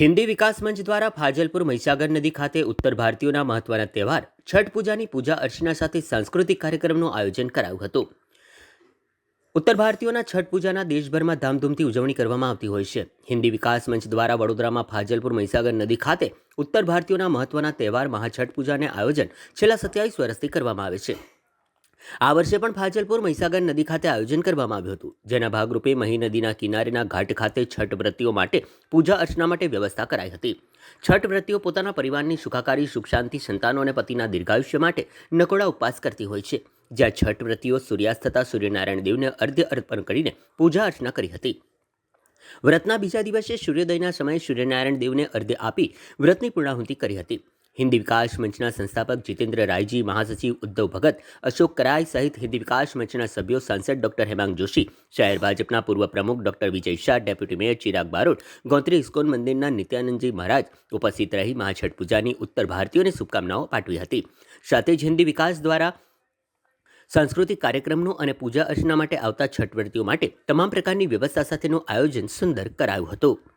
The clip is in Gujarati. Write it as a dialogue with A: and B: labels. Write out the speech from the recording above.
A: હિન્દી વિકાસ મંચ દ્વારા ફાજલપુર મહીસાગર નદી ખાતે ઉત્તર ભારતીયોના મહત્વના તહેવાર, છઠ પૂજાની પૂજા અર્ચના સાથે સાંસ્કૃતિક કાર્યક્રમનું આયોજન કરાયું હતું. ઉત્તર ભારતીયોના છઠ પૂજાના દેશભરમાં ધામધૂમથી ઉજવણી કરવામાં આવતી હોય છે. હિન્દી વિકાસ મંચ દ્વારા વડોદરામાં ફાજલપુર મહીસાગર નદી ખાતે ઉત્તર ભારતીયોના મહત્વના તહેવાર મહાછઠ પૂજાને આયોજન છેલ્લા સત્યાવીસ વર્ષથી કરવામાં આવે છે. આ વર્ષે પણ ફાજલપુર મહીસાગર નદી ખાતે આયોજન કરવામાં આવ્યું હતું. જેના ભાગરૂપે મહી નદીના કિનારેના ઘાટ ખાતે છઠ વ્રતીઓ માટે પૂજા અર્ચના માટે વ્યવસ્થા કરાઈ હતી. છઠ વ્રતીઓ પોતાના પરિવારની સુખાકારી, સુખ શાંતિ, સંતાનો અને પતિના દીર્ઘાયુષ્ય માટે નકોડા ઉપવાસ કરતી હોય છે. જ્યાં છઠ વ્રતીઓ સૂર્યાસ્ત થતાં સૂર્યનારાયણ દેવને અર્ધ્ય અર્પણ કરીને પૂજા અર્ચના કરી હતી. વ્રતના બીજા દિવસે સૂર્યોદયના સમયે સૂર્યનારાયણ દેવને અર્ધ્ય આપી વ્રતની પૂર્ણાહુતિ કરી હતી. હિન્દી વિકાસ મંચના સંસ્થાપક જીતેન્દ્ર રાયજી, મહાસચિવ ઉદ્ધવ ભગત, અશોક કરાય સહિત હિન્દી વિકાસ મંચના સભ્યો, સાંસદ ડોક્ટર હેમાંગ જોશી, શહેર ભાજપના પૂર્વ પ્રમુખ doctor Vijay Shah, deputy mayor Chirag Barot, Gotri ISKCON મંદિરના નિત્યાનંદજી મહારાજ ઉપસ્થિત રહી મહાછઠ પૂજાની ઉત્તર ભારતીયોને શુભકામનાઓ પાઠવી હતી. સાથે જ હિન્દી વિકાસ દ્વારા સાંસ્કૃતિક કાર્યક્રમનું અને પૂજા અર્ચના માટે આવતા છઠ માટે તમામ પ્રકારની વ્યવસ્થા સાથેનું આયોજન સુંદર કરાયું હતું.